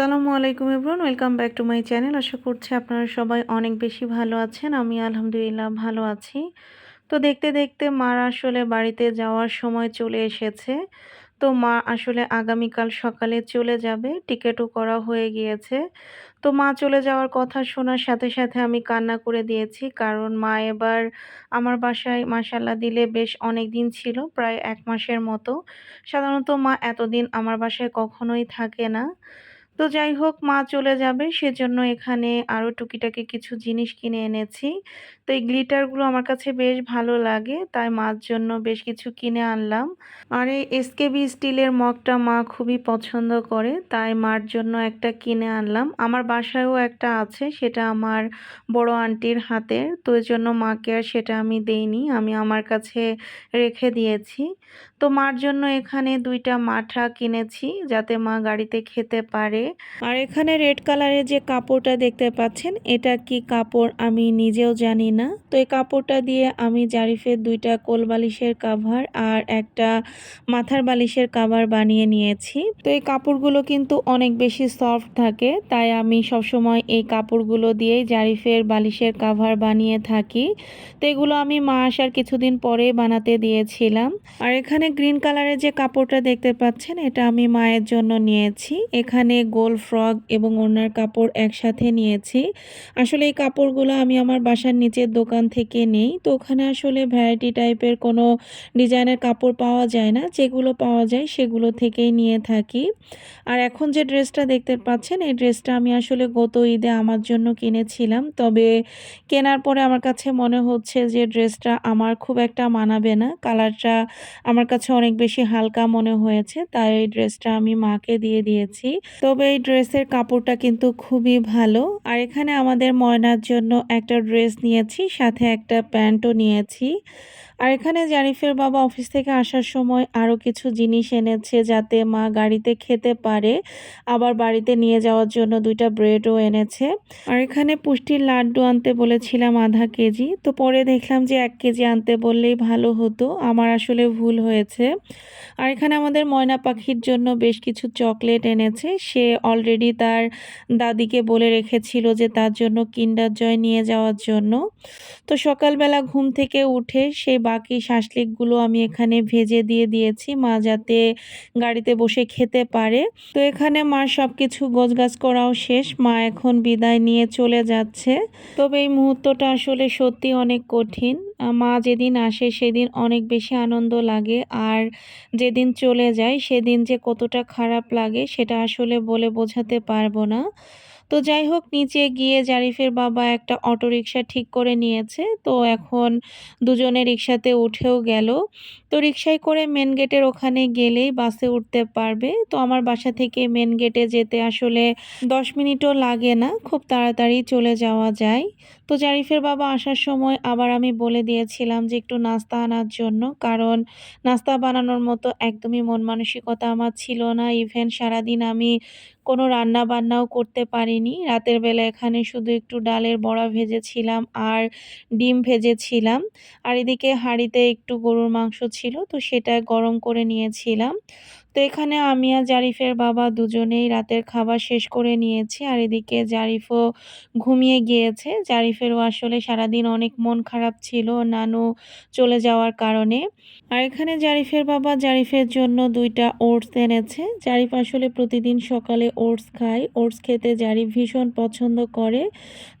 আসসালামু আলাইকুম everyone, welcome back to my channel. আশা করছি আপনারা সবাই অনেক বেশি ভালো আছেন। আমি আলহামদুলিল্লাহ ভালো আছি। তো দেখতে দেখতে মার আসলে বাড়িতে যাওয়ার সময় চলে এসেছে। তো মা আসলে আগামীকাল সকালে চলে যাবে। টিকিটও করা হয়ে গিয়েছে। তো মা চলে যাওয়ার কথা শোনার সাথে সাথে আমি কান্না করে দিয়েছি। কারণ মা এবার আমার বাসায় মাসাল্লাহ দিলে বেশ অনেক দিন ছিল, প্রায় এক মাসের মতো। সাধারণত মা এতদিন আমার বাসায় কখনোই থাকে না। তো যাই হোক, মা চলে যাবে। সেজন্য এখানে আরও টুকিটাকি কিছু জিনিস কিনে এনেছি। তো এই গ্লিটারগুলো আমার কাছে বেশ ভালো লাগে। তাই মার জন্য বেশ কিছু কিনে আনলাম। আর এই এসকেবি স্টিলের মগটা মা খুবই পছন্দ করে। তাই মার জন্য একটা কিনে আনলাম। আমার বাসায়ও একটা আছে, সেটা আমার বড় আন্টির হাতের। তো এই জন্য মাকে আর সেটা আমি দেইনি, আমি আমার কাছে রেখে দিয়েছি। তো মার জন্য এখানে দুইটা মাঠা কিনেছি, যাতে মা গাড়িতে খেতে পারে। আর এখানে রেড কালারের যে কাপড়টা দেখতে পাচ্ছেন, এটা কি কাপড় আমি নিজেও জানি না। তো এই কাপড়টা দিয়ে আমি জারিফের দুইটা কোল বালিশের কাভার আর একটা মাথার বালিশের কাভার বানিয়ে নিয়েছি। তো এই কাপড়গুলো কিন্তু অনেক বেশি সফট থাকে, তাই আমি সবসময় এই কাপড়গুলো দিয়েই জারিফের বালিশের কাভার বানিয়ে থাকি। তো এগুলো আমি মা আসার কিছুদিন পরে বানাতে দিয়েছিলাম। আর এখানে গ্রিন কালারের যে কাপড়টা দেখতে পাচ্ছেন, এটা আমি মায়ের জন্য নিয়েছি। এখানে গোল ফ্রক এবং ওনার কাপড় একসাথে নিয়েছি। আসলে এই কাপড়গুলো আমি আমার বাসার নিচের দোকান থেকে নেই। তো ওখানে আসলে ভ্যারাইটি টাইপের কোনো ডিজাইনের কাপড় পাওয়া যায় না। যেগুলো পাওয়া যায় সেগুলো থেকেই নিয়ে থাকি। আর এখন যে ড্রেসটা দেখতে পাচ্ছেন, এই ড্রেসটা আমি আসলে গত ঈদে আমার জন্য কিনেছিলাম। তবে কেনার পরে আমার কাছে মনে হচ্ছে যে ড্রেসটা আমার খুব একটা মানাবে না। কালারটা আমার কাছে অনেক বেশি হালকা মনে হয়েছে। তাই এই ড্রেসটা আমি মাকে দিয়ে দিয়েছি। তবে এই ড্রেসের কাপড়টা কিন্তু খুবই ভালো। আর এখানে আমাদের ময়নার জন্য একটা ড্রেস নিয়েছি, সাথে একটা প্যান্টও নিয়েছি। আর এখানে জারিফের বাবা অফিস থেকে আসার সময় আরও কিছু জিনিস এনেছে যাতে মা গাড়িতে খেতে পারে। আবার বাড়িতে নিয়ে যাওয়ার জন্য দুইটা ব্রেডও এনেছে। আর এখানে পুষ্টির লাড্ডু আনতে বলেছিলাম আধা কেজি। তো পরে দেখলাম যে এক কেজি আনতে বললেই ভালো হতো। আমার আসলে ভুল হয়েছে। আর এখানে আমাদের ময়না পাখির জন্য বেশ কিছু চকলেট এনেছে। সে অলরেডি তার দাদিকে বলে রেখেছিল যে তার জন্য কিন্ডার জয় নিয়ে যাওয়ার জন্য। তো সকালবেলা ঘুম থেকে উঠে সেই বাকি শাসলিকগুলো আমি এখানে ভেজে দিয়ে দিয়েছি, মা যাতে গাড়িতে বসে খেতে পারে। তো এখানে মা সব কিছু গোছগাছ করাও শেষ, মা এখন বিদায় নিয়ে চলে যাচ্ছে। তবে এই মুহূর্তটা আসলে সত্যি অনেক কঠিন। মা যেদিন আসে সেদিন অনেক বেশি আনন্দ লাগে, আর যেদিন চলে যায় সেদিন যে কতটা খারাপ লাগে সেটা আসলে বলে বোঝাতে পারব না। তো যাই হোক, নিচে গিয়ে জারিফের বাবা একটা অটো রিক্সা ঠিক করে নিয়েছে। তো এখন দুজনে রিক্সাতে উঠেও গেল। তো রিক্সায় করে মেন গেটের ওখানে গেলেই বাসে উঠতে পারবে। তো আমার বাসা থেকে মেন গেটে যেতে আসলে দশ মিনিটও লাগে না, খুব তাড়াতাড়ি চলে যাওয়া যায়। তো জারিফের বাবা আসার সময় আবার আমি বলে দিয়েছিলাম যে একটু নাস্তা আনার জন্য, কারণ নাস্তা বানানোর মতো একদমই মন মানসিকতা আমার ছিল না। ইভেন সারাদিন আমি কোনো রান্না বান্নাও করতে পারিনি। রাতের বেলা এখানে শুধু একটু ডালের বড়া ভেজেছিলাম আর ডিম ভেজেছিলাম। আর এদিকে হাঁড়িতে একটু গরুর মাংস ছিল, তো সেটা গরম করে নিয়েছিলাম। তো এখানে আমি আর জারিফের বাবা দুজনেই রাতের খাবার শেষ করে নিয়েছি আর এদিকে জারিফও ঘুমিয়ে গিয়েছে। জারিফেরও আসলে সারাদিন অনেক মন খারাপ ছিল নানু চলে যাওয়ার কারণে। আর এখানে জারিফের বাবা জারিফের জন্য দুইটা ওটস এনেছে। জারিফ আসলে প্রতিদিন সকালে ওটস খায়। ওটস খেতে জারিফ ভীষণ পছন্দ করে।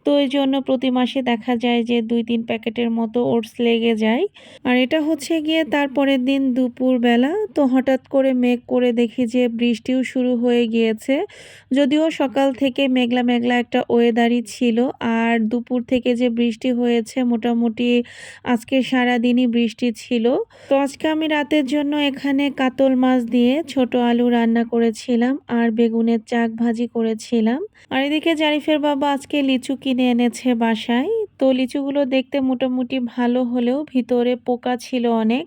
তো এই জন্য প্রতি মাসে দেখা যায় যে দুই তিন প্যাকেটের মতো ওটস লেগে যায়। আর এটা হচ্ছে গিয়ে তারপরের দিন দুপুর বেলা তো হঠাৎ করে মেঘ করে দেখি যে বৃষ্টিও শুরু হয়ে গিয়েছে। যদিও সকাল থেকে মেঘলা মেঘলা একটা ওয়েদারই ছিল, আর দুপুর থেকে যে বৃষ্টি হয়েছে মোটামুটি আজকে সারা দিনই বৃষ্টি ছিল। তো আজকে আমি রাতের জন্য এখানে কাতল মাছ দিয়ে ছোট আলু রান্না করেছিলাম, আর বেগুনের চাক ভাজি করেছিলাম। আর এদিকে জারিফের বাবা আজকে লিচু কিনে এনেছে বাসায়। তো লিচুগুলো দেখতে মোটামুটি ভালো হলেও ভিতরে পোকা ছিল অনেক।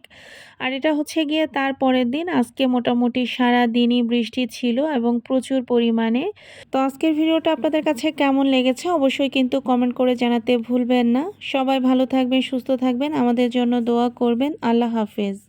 আর এটা হচ্ছে গিয়ে তার পরের দিন। আজকে মোটামুটি সারা দিনই বৃষ্টি ছিল এবং প্রচুর পরিমাণে। তো আজকের ভিডিওটা আপনাদের কাছে কেমন লেগেছে অবশ্যই কিন্তু কমেন্ট করে জানাতে ভুলবেন না। সবাই ভালো থাকবেন, সুস্থ থাকবেন। আমাদের জন্য দোয়া করবেন। আল্লাহ হাফেজ।